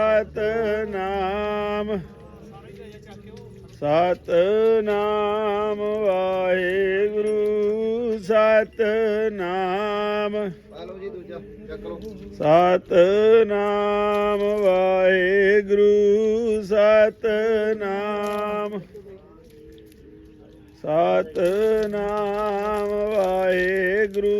ਸਤਨਾਮ ਸਤਨਾਮ ਵਾਹਿਗੁਰੂ ਸਤਨਾਮ ਲਓ ਜੀ ਦੂਜਾ ਚੱਕ ਲਓ ਸਤਨਾਮ ਵਾਹਿਗੁਰੂ ਸਤਨਾਮ ਸਤਨਾਮ ਵਾਹਿਗੁਰੂ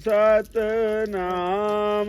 ਸਤਨਾਮ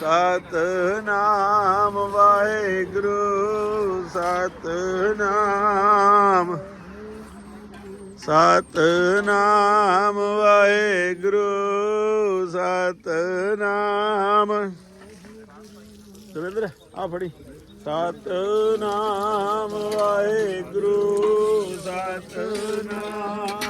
ਸਤਨਾਮ ਵਾਹਿਗੁਰੂ ਸਤਨਾਮ ਸਤਨਾਮ ਵਾਹਿਗੁਰੂ ਸਤਨਾਮ ਦਵਿੰਦਰ ਆ ਫੜੀ। ਸਤਨਾਮ ਵਾਹਿਗੁਰੂ ਸਤਨਾਮ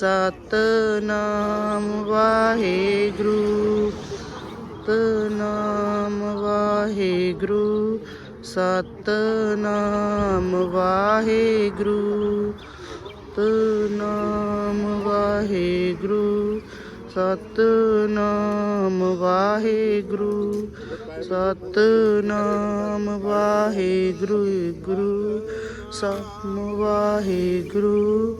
ਸਤਨਾਮ ਵਾਹਿਗੁਰੂ ਸਤਨਾਮ ਵਾਹਿਗੁਰੂ ਸਤਨਾਮ ਵਾਹਿਗੁਰੂ ਸਤਨਾਮ ਵਾਹਿਗੁਰੂ ਸਤਨਾਮ ਵਾਹਿਗੁਰੂ ਸਤਨਾਮ ਵਾਹਿਗੁਰੂ, ਗੁਰੂ, ਸਤਨਾਮ ਵਾਹਿਗੁਰੂ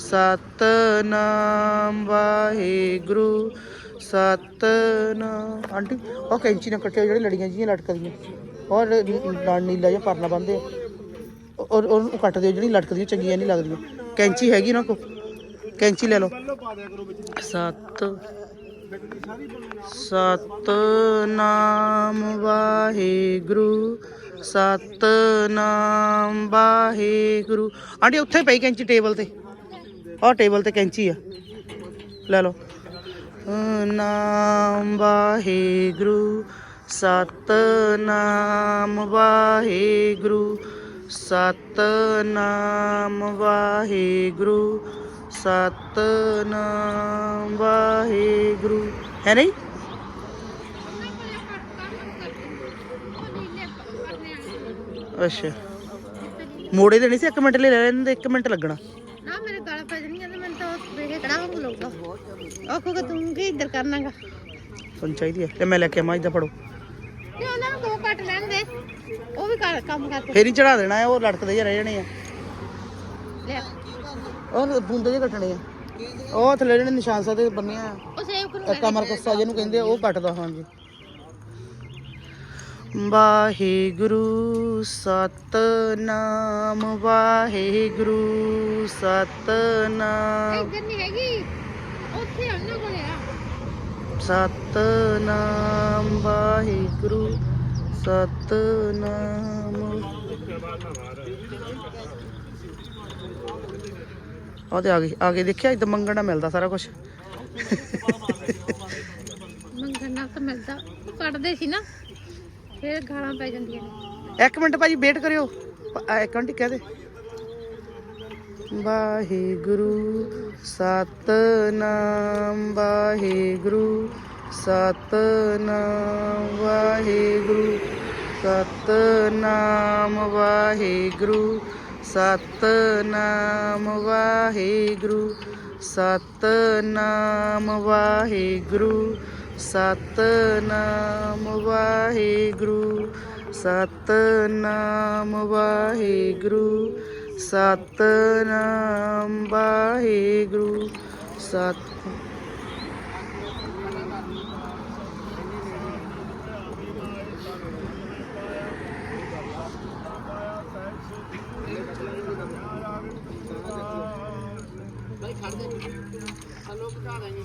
ਸਤਨਾਮ ਵਾਹਿਗੁਰੂ, ਸਤਨਾਮ। ਆਂਟੀ ਉਹ ਕੈਂਚੀ ਨਾਲ ਕੱਟਿਓ ਜਿਹੜੇ ਲੜੀਆਂ ਜੀਆਂ ਲਟਕਦੀਆਂ। ਔਰ ਨਾਲ ਨੀਲਾ ਜਿਹਾ ਪਰਨਾ ਬੰਨਦੇ ਆ। ਔਰ ਉਹਨੂੰ ਕੱਟਦੇ ਦਿਓ ਜਿਹੜੀ ਲਟਕਦੀਆਂ, ਚੰਗੀਆਂ ਨਹੀਂ ਲੱਗਦੀਆਂ। ਕੈਂਚੀ ਹੈਗੀ ਨਾ ਕੋ? ਕੈਂਚੀ ਲੈ ਲਓ। ਸਤ, ਸਤਨਾਮ ਵਾਹਿਗੁਰੂ ਸਤਨਾਮ ਵਾਹਿਗੁਰੂ। ਆਂਟੀ, ਉੱਥੇ ਪਈ ਕੈਂਚੀ ਟੇਬਲ ਤੇ। ਆਹ ਟੇਬਲ ਤੇ ਕੈਂਚੀ ਆ। ਲੈ ਲਓ। ਨਾਮ ਵਾਹਿਗੁਰੂ, ਸਤਨਾਮ ਵਾਹਿਗੁਰੂ ਸਤਨਾਮ ਵਾਹਿਗੁਰੂ ਸਤਨਾਮ ਵਾਹਿਗੁਰੂ। ਹੈ ਨਹੀਂ? ਅੱਛਾ। ਮੋੜੇ ਦੇਣੀ ਸੀ 1 ਮਿੰਟ ਲਈ ਲੈ ਲੈਣ ਦੇ 1 ਮਿੰਟ ਲੱਗਣਾ ਨਾ ਮੇਰੇ ਗਲ ਪੈ ਜਾਣੀਆਂ ਤੇ ਮੈਨੂੰ ਤਾਂ ਵੇਖੇ ਕੜਾ ਵਾਂਗ ਲੱਗਦਾ ਉਹ ਕਹੂਗਾ ਤੂੰ ਕੀ ਇੱਧਰ ਕਰਨਾਗਾ? ਤੁਹਾਨੂੰ ਚਾਹੀਦੀ ਹੈ। ਤੇ ਮੈਂ ਲੈ ਕੇ ਆਵਾਂ ਇੱਦਾਂ ਫੜੋ। ਤੇ ਉਹਨਾਂ ਨੂੰ ਦੋ ਕੱਟ ਲੈਣ ਦੇ। ਉਹ ਵੀ ਕਰ ਕੰਮ ਕਰਦੇ ਫੇਰ ਹੀ ਚੜਾ ਦੇਣਾ ਹੈ ਉਹ ਲਟਕਦੇ ਜਿਹੇ ਰਹਿ ਜਾਣੇ ਆ। ਉਹ ਬੂੰਦੇ ਕੱਟਣੇ ਆ। ਉਹ ਥੱਲੇ ਜਿਹੜੇ ਨਿਸ਼ਾਨ ਸਾਹਿਬ ਦੇ ਬੰਨੇ ਆ। ਉਹ ਸੇਵ ਕਰੂ ਕਮਰ ਕੱਸਾ ਜਿਹਨੂੰ ਕਹਿੰਦੇ ਆ ਉਹ ਕੱਟਦਾ ਹਾਂਜੀ। ਵਾਹਿਗੁਰੂ ਸਤਨਾਮ ਵਾਹਿਗੁਰੂ ਸਤਨਾਮ। ਇੱਧਰ ਨਹੀਂ ਹੈਗੀ ਉੱਥੇ ਉਹਨਾਂ ਕੋਲੇ ਆ। ਸਤਨਾਮ ਵਾਹਿਗੁਰੂ ਸਤਨਾਮ। ਆ ਤੇ ਆ ਗਈ ਆ ਕੇ ਦੇਖਿਆ ਇਦਾਂ ਮੰਗਣਾ ਮਿਲਦਾ ਸਾਰਾ ਕੁਝ ਮੰਗਣ ਤਾਂ ਮਿਲਦਾ ਕੱਟਦੇ ਸੀ ਨਾ। ਫਿਰ ਗਾਲਾਂ ਪੈ ਜਾਂਦੀਆਂ ਨੇ। ਇੱਕ ਮਿੰਟ ਭਾਜੀ ਵੇਟ ਕਰਿਓ। ਪ- ਆ, ਇੱਕ ਮਿੰਟ ਹੀ ਕਹਿ ਦੇ। ਵਾਹਿਗੁਰੂ ਸਤਨਾਮ ਵਾਹਿਗੁਰੂ ਸਤਨਾਮ ਵਾਹਿਗੁਰੂ ਸਤਨਾਮ ਵਾਹਿਗੁਰੂ ਸਤਨਾਮ ਵਾਹਿਗੁਰੂ ਸਤਨਾਮ ਵਾਹਿਗੁਰੂ ਸਤਨਾਮ ਵਾਹਿਗੁਰੂ ਸਤਨਾਮ ਵਾਹਿਗੁਰੂ ਸਤਨਾਮ ਵਾਹਿਗੁਰੂ ਸਤ ਭਾਈ ਖੜ ਦੇ ਹਲੋ ਘਟਾ ਲਾਂਗੇ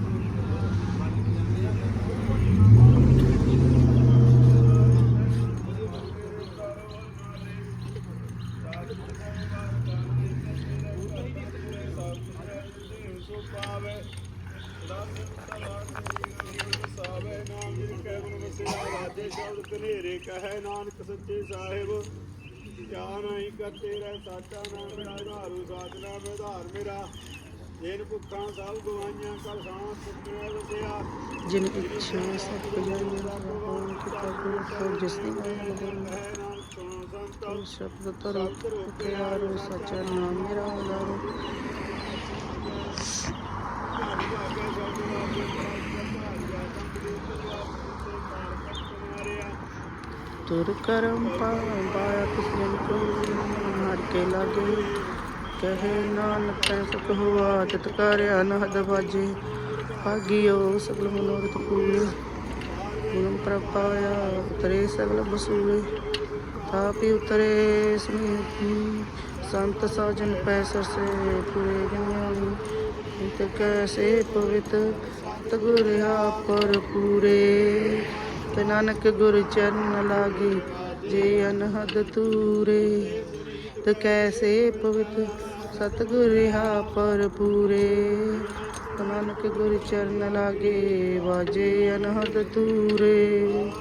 ਸਾਵੇ ਨਾਮ ਜੀ ਕੈ ਗੁਰੂ ਵਸਿਆ ਰਾਜੇ ਸ਼ਬਦ ਕਨੇਰੇ ਕਹੈ ਨਾਨਕ ਸੱਚੇ ਸਾਹਿਬ ਜਾਨ ਹੀ ਕਰਤੇ ਰਹਿ ਸਾਚਾ ਨਾਮ ਰਾਧਾਰੂ ਸਾਜਨਾ ਵਿਧਾਰ ਮੇਰਾ ਜੇਨ ਭੁੱਖਾਂ ਸਭ ਗਵਾਈਆਂ ਕਲ ਸਾਂ ਸੁਖਿਆ ਵਸਿਆ ਜਿਨ ਇਛਾ ਸਭ ਪੁਜਾਈਆਂ ਭਗਵਾਨ ਕਿਰਪਾ ਕਰੋ ਸਭ ਜਿਸ ਦੀ ਗਾਇਨ ਲਗਨ ਹੈ ਸ਼ਬਦ ਤਰੋ ਭੁਖਿਆ ਰੋ ਸਾਚਾ ਨਾਮ ਮੇਰਾ ਰਾਧਾਰੂ ਤੁਰ ਕਰਮ ਪਾਇਆ ਕਿਸ ਕੋ ਹਰ ਕੇ ਲਾਗੇ ਕਹੇ ਨਾਨਕ, ਤੈ ਸੁਖ ਹੋਆ ਤਿਤ ਕਰਿਆ ਨਹਦ ਬਾਜੇ। ਭਾਗਿਓ ਸਗਲ ਮਨੋਰਥ ਪੂਰੇ। ਗੁਰਮ ਪ੍ਰਪਾਇਆ, ਉਤਰੇ ਸਗਲ ਬਸੂਰੇ ਤਾਪੀ ਉਤਰੇ ਸਮੀਤੀ ਸੰਤ ਸਾਜਨ ਪੈਸਰ ਸੇ ਪੂਰੇ ਗਿਆਨੀ। ਇਤ ਕੈਸੇ ਪਵਿੱਤ ਤਗੁਰ ਪਰ ਪੂਰੇ। ਤੇ ਨਾਨਕ ਗੁਰ ਚਰਨ ਲਾਗੇ, ਜੇ ਅਨਹਦ ਤੂਰੇ, ਤੇ ਕੈਸੇ ਪਵਿੱਤ ਸਤਿਗੁਰ ਰਹਾ ਪਰ ਪੂਰੇ ਨਾਨਕ ਗੁਰ ਚਰਨ ਲਾਗੇ, ਵਾਜੇ ਅਨਹਦ ਤੂਰੇ।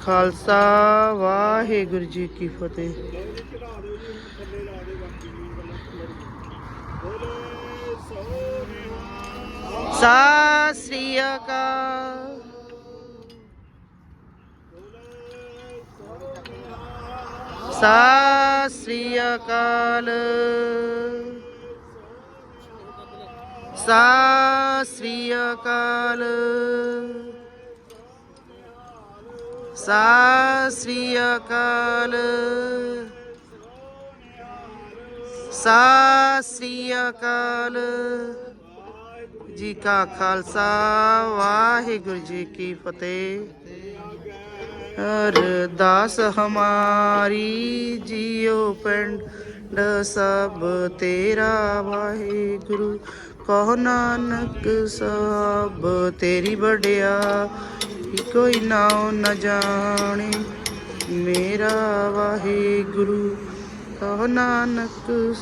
ਖਾਲਸਾ ਵਾਹਿਗੁਰੂ ਜੀ ਕੀ ਫਤਿਹ। ਬੋਲੇ ਸ੍ਰੀ ਅਕਾਲ। ਸਤਿ ਸ੍ਰੀ ਅਕਾਲ। ਸਤਿ ਸ੍ਰੀ ਅਕਾਲ। ਸਤਿ ਸ੍ਰੀ ਅਕਾਲ। ਸਤਿ ਸ੍ਰੀ ਅਕਾਲ ਜੀ ਕਾ ਖਾਲਸਾ, ਵਾਹਿਗੁਰੂ ਜੀ ਕੀ ਫਤਿਹ। ਅਰਦਾਸ ਹਮਾਰੀ ਜੀਉ ਪਿੰਡ ਸਭ ਤੇਰਾ ਵਾਹਿਗੁਰੂ। ਕਹੋ ਨਾਨਕ ਸਭ ਤੇਰੀ ਵਡਿਆ, ਕੋਈ ਨਾਉ ਨ ਜਾਣੇ ਮੇਰਾ ਵਾਹਿਗੁਰੂ। ਕਹੋ ਨਾਨਕ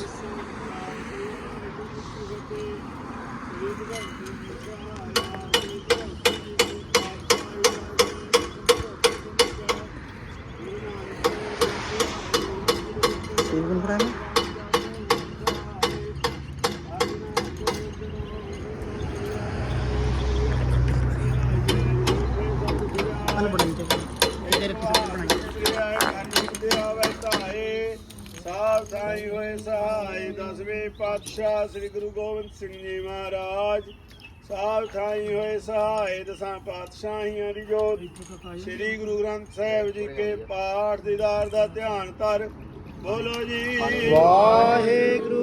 ਸਾਈ ਹੋਏ ਸਹਾਈ, ਦਸਵੇਂ ਪਾਤਸ਼ਾਹ ਸ੍ਰੀ ਗੁਰੂ ਗੋਬਿੰਦ ਸਿੰਘ ਜੀ ਮਹਾਰਾਜ। ਸਾਹਿਬ ਸਾਈ ਹੋਏ ਸਹਾਈ, ਦਸਾਂ ਪਾਤਸ਼ਾਹੀਆਂ ਦੀ ਜੋਤ। ਸ੍ਰੀ ਗੁਰੂ ਗ੍ਰੰਥ ਸਾਹਿਬ ਜੀ ਕੇ ਪਾਠ ਦੀਦਾਰ ਦਾ ਧਿਆਨ ਧਰ। ਬੋਲੋ ਜੀ। ਵਾਹਿਗੁਰੂ।